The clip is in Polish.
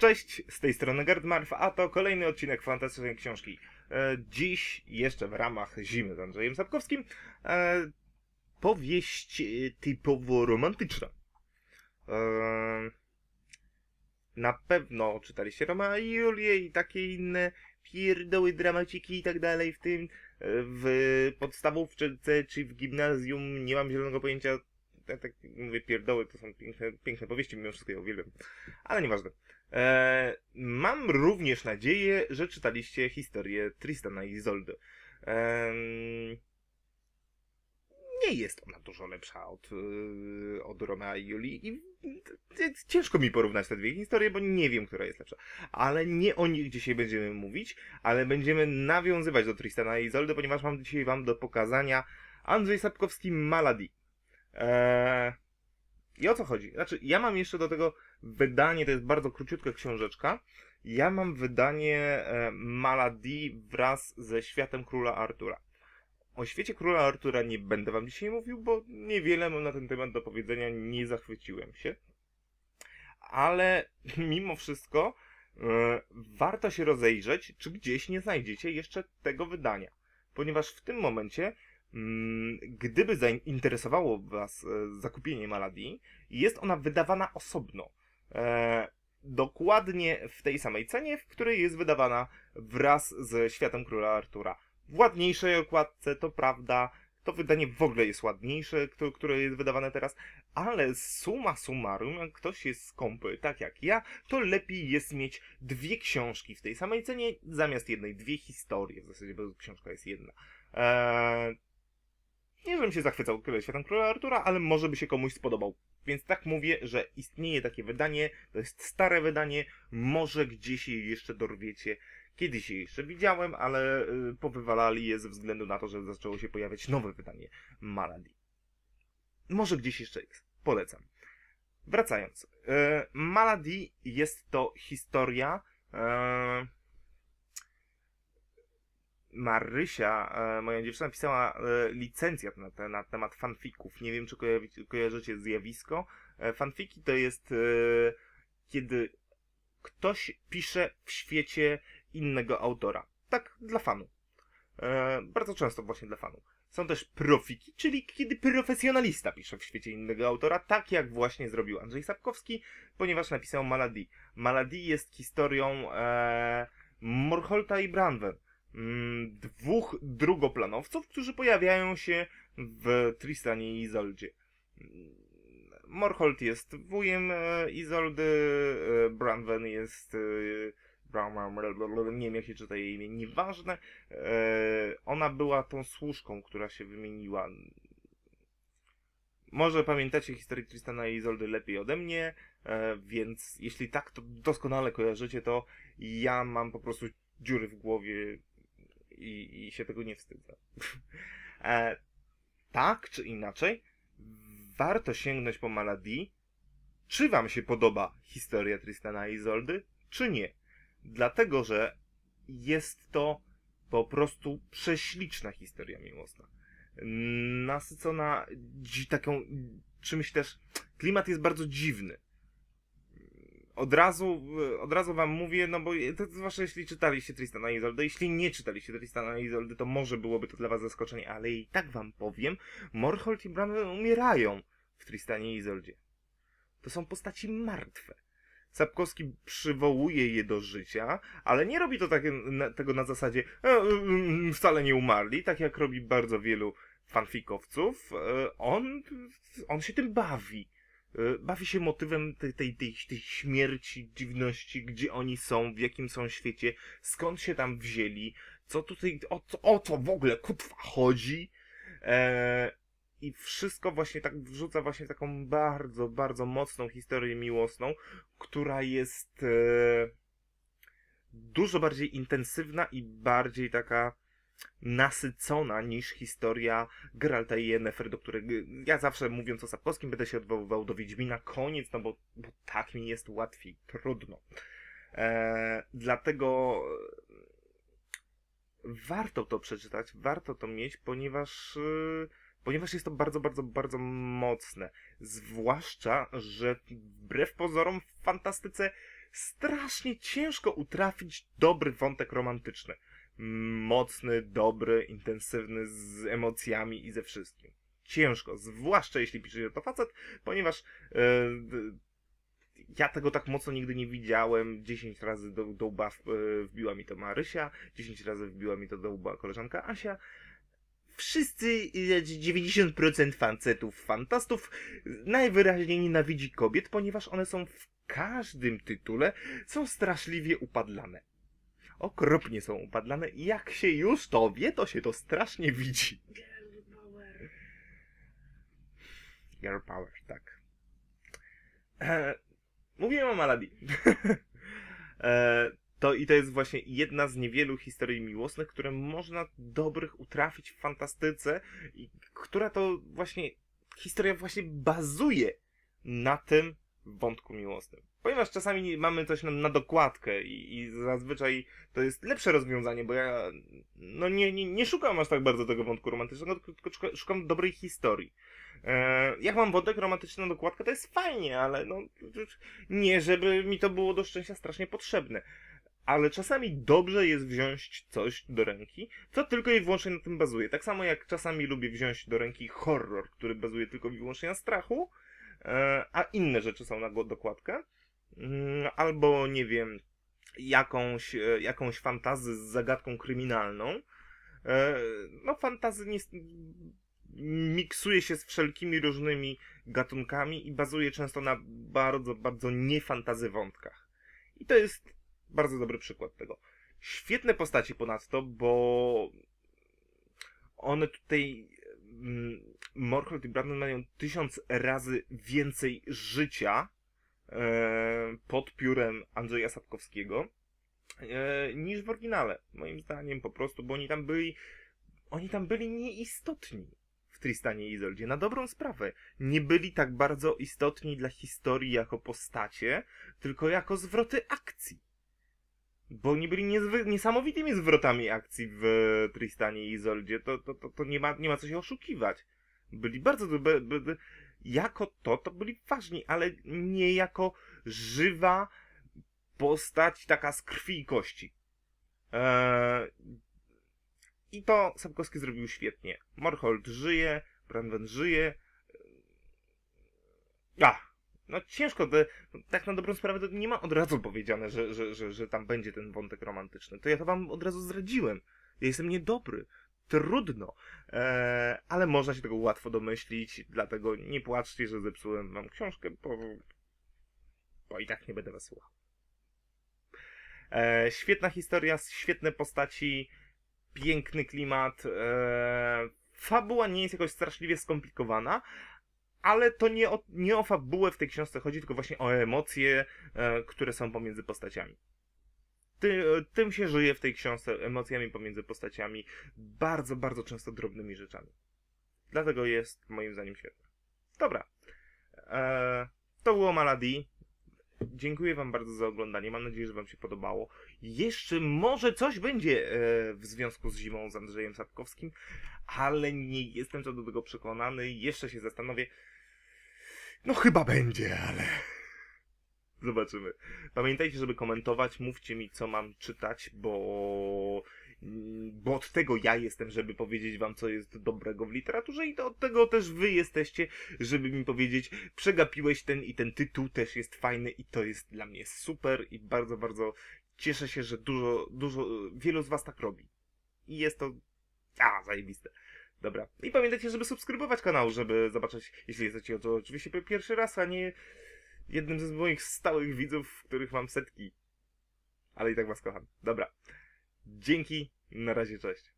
Cześć, z tej strony Gardmarf, a to kolejny odcinek fantastycznej książki. E, dziś, jeszcze w ramach zimy z Andrzejem Sapkowskim, e, powieść e, typowo romantyczna. Na pewno czytaliście Roma i Julię i takie inne pierdoły, dramaciki i tak dalej w tym, w podstawówce czy w gimnazjum, nie mam zielonego pojęcia, tak, tak mówię pierdoły, to są piękne, piękne powieści, mimo wszystko je uwielbiam, ale nieważne. E, mam również nadzieję, że czytaliście historię Tristana i Izoldy. E, nie jest ona dużo lepsza od, e, od Romea i Julii i e, ciężko mi porównać te dwie historie, bo nie wiem, która jest lepsza. Ale nie o nich dzisiaj będziemy mówić, ale będziemy nawiązywać do Tristana i Izoldy, ponieważ mam dzisiaj wam do pokazania Andrzej Sapkowski Maladi. Eee, I o co chodzi? Znaczy, ja mam jeszcze do tego wydanie, to jest bardzo króciutka książeczka. Ja mam wydanie e, Maladi wraz ze Światem Króla Artura. O świecie Króla Artura nie będę wam dzisiaj mówił, bo niewiele mam na ten temat do powiedzenia, nie zachwyciłem się. Ale mimo wszystko e, warto się rozejrzeć, czy gdzieś nie znajdziecie jeszcze tego wydania. Ponieważ w tym momencie Mm, gdyby zainteresowało Was e, zakupienie Maladi, jest ona wydawana osobno. E, dokładnie w tej samej cenie, w której jest wydawana wraz ze Światem Króla Artura. W ładniejszej okładce, to prawda, to wydanie w ogóle jest ładniejsze, które jest wydawane teraz, ale suma summarum, jak ktoś jest skąpy, tak jak ja, to lepiej jest mieć dwie książki w tej samej cenie, zamiast jednej, dwie historie, w zasadzie, bo książka jest jedna. Eee, nie, żebym się zachwycał światem króla Artura, ale może by się komuś spodobał. Więc tak mówię, że istnieje takie wydanie, to jest stare wydanie, może gdzieś je jeszcze dorwiecie. Kiedyś je jeszcze widziałem, ale yy, powywalali je ze względu na to, że zaczęło się pojawiać nowe wydanie Maladi. Może gdzieś jeszcze jest. Polecam. Wracając. Yy, Maladi jest to historia yy, Marysia, e, moja dziewczyna, pisała e, licencjat na, te, na temat fanfików. Nie wiem, czy kojarzycie zjawisko. E, fanfiki to jest kiedy ktoś pisze w świecie innego autora. Tak, dla fanu. Bardzo często właśnie dla fanu. Są też profiki, czyli kiedy profesjonalista pisze w świecie innego autora, tak jak właśnie zrobił Andrzej Sapkowski, ponieważ napisał Maladi. Maladi jest historią e, Morholta i Branwen dwóch drugoplanowców, którzy pojawiają się w Tristanie i Izoldzie. Mm, Morholt jest wujem e, Izoldy, e, Branwen jest e, nie wiem jak się czyta jej imię, nieważne. Ona była tą służką, która się wymieniła. Może pamiętacie historię Tristana i Izoldy lepiej ode mnie, więc jeśli tak, to doskonale kojarzycie to. Ja mam po prostu dziury w głowie, i, i się tego nie wstydzę. e, tak czy inaczej, warto sięgnąć po Maladi. Czy wam się podoba historia Tristana i Izoldy, czy nie? Dlatego, że jest to po prostu prześliczna historia miłosna. Nasycona taką czymś też. Klimat jest bardzo dziwny od razu, od razu wam mówię, no bo to zwłaszcza jeśli czytaliście Tristana Izoldę, jeśli nie czytaliście Tristana Izoldy, to może byłoby to dla was zaskoczenie, ale i tak wam powiem, Morholt i Bran umierają w Tristanie Izoldzie. To są postaci martwe. Sapkowski przywołuje je do życia, ale nie robi to tak, na, tego na zasadzie e, e, wcale nie umarli, tak jak robi bardzo wielu fanfikowców. E, on, on się tym bawi E, bawi się motywem tej, tej, tej, tej śmierci, dziwności, gdzie oni są, w jakim są świecie, skąd się tam wzięli, co tutaj, o, o co w ogóle kutwa chodzi. E, I wszystko właśnie tak wrzuca właśnie taką bardzo, bardzo mocną historię miłosną, która jest e, dużo bardziej intensywna i bardziej taka nasycona niż historia Geralta i Yennefer, do której ja zawsze mówiąc o Sapkowskim będę się odwoływał do Wiedźmina, koniec, no bo, bo tak mi jest łatwiej, trudno. E, dlatego warto to przeczytać, warto to mieć, ponieważ e, ponieważ jest to bardzo, bardzo, bardzo mocne. Zwłaszcza, że wbrew pozorom w fantastyce strasznie ciężko utrafić dobry wątek romantyczny. Mocny, dobry, intensywny, z emocjami i ze wszystkim. Ciężko, zwłaszcza jeśli pisze to facet, ponieważ e, ja tego tak mocno nigdy nie widziałem. 10 razy do, do łba e, wbiła mi to Marysia, 10 razy wbiła mi to do łba koleżanka Asia. Wszyscy, 90% fancetów, fantastów najwyraźniej nienawidzi kobiet, ponieważ one są w każdym tytule, są straszliwie upadlane. Okropnie są upadlane i jak się już to wie, to się to strasznie widzi. Girl power. Girl power, tak. E, mówiłem o Maladi. e, to i to jest właśnie jedna z niewielu historii miłosnych, które można dobrych utrafić w fantastyce i która to właśnie historia właśnie bazuje na tym wątku miłosnym. Ponieważ czasami mamy coś na, na dokładkę i, i zazwyczaj to jest lepsze rozwiązanie, bo ja no nie, nie, nie szukam aż tak bardzo tego wątku romantycznego, tylko szukam, dobrej historii. E, jak mam wątek romantyczny na dokładkę, to jest fajnie, ale no nie, żeby mi to było do szczęścia strasznie potrzebne ale czasami dobrze jest wziąć coś do ręki, co tylko i wyłącznie na tym bazuje. Tak samo jak czasami lubię wziąć do ręki horror, który bazuje tylko i wyłącznie na strachu, e, a inne rzeczy są na dokładkę. Mm, albo, nie wiem, jakąś, e, jakąś fantazy z zagadką kryminalną. E, no, fantazy nie, miksuje się z wszelkimi różnymi gatunkami i bazuje często na bardzo, bardzo niefantazy wątkach. I to jest bardzo dobry przykład tego. Świetne postaci ponadto, bo one tutaj mm, Morholt i Brandon mają tysiąc razy więcej życia pod piórem Andrzeja Sapkowskiego e, niż w oryginale. Moim zdaniem po prostu, bo oni tam byli oni tam byli nieistotni w Tristanie i Izoldzie. Na dobrą sprawę. Nie byli tak bardzo istotni dla historii jako postacie, tylko jako zwroty akcji. Bo oni byli niezwy- niesamowitymi zwrotami akcji w Tristanie i Izoldzie. To, to, to, to nie, ma, nie ma co się oszukiwać. Byli bardzo... By, by, jako to, to byli ważni, ale nie jako żywa postać taka z krwi i kości. Eee, I to Sapkowski zrobił świetnie. Morhold żyje, Branwen żyje. A, no ciężko, to, tak na dobrą sprawę to nie ma od razu powiedziane, że, że, że, że tam będzie ten wątek romantyczny. To ja to wam od razu zdradziłem. Ja jestem niedobry. Trudno. Eee, ale można się tego łatwo domyślić, dlatego nie płaczcie, że zepsułem wam książkę, bo, bo i tak nie będę was słuchał. Eee, świetna historia, świetne postaci, piękny klimat. Eee, fabuła nie jest jakoś straszliwie skomplikowana, ale to nie o, nie o fabułę w tej książce chodzi, tylko właśnie o emocje, e, które są pomiędzy postaciami. Ty, tym się żyje w tej książce, emocjami pomiędzy postaciami, bardzo, bardzo często drobnymi rzeczami. Dlatego jest moim zdaniem świetna. Dobra. E, to było Maladi. Dziękuję Wam bardzo za oglądanie. Mam nadzieję, że Wam się podobało. Jeszcze może coś będzie e, w związku z zimą z Andrzejem Sapkowskim, ale nie jestem co do tego przekonany. Jeszcze się zastanowię. No chyba będzie, ale... Zobaczymy. Pamiętajcie, żeby komentować, mówcie mi, co mam czytać, bo... Bo od tego ja jestem, żeby powiedzieć wam, co jest dobrego w literaturze i to od tego też wy jesteście, żeby mi powiedzieć, przegapiłeś ten i ten tytuł też jest fajny i to jest dla mnie super i bardzo, bardzo cieszę się, że dużo, dużo, wielu z was tak robi. I jest to, a, zajebiste. Dobra. I pamiętajcie, żeby subskrybować kanał, żeby zobaczyć, jeśli jesteście to oczywiście pierwszy raz, a nie jednym z moich stałych widzów, których mam setki. Ale i tak was kocham. Dobra. Dzięki. Na razie, cześć.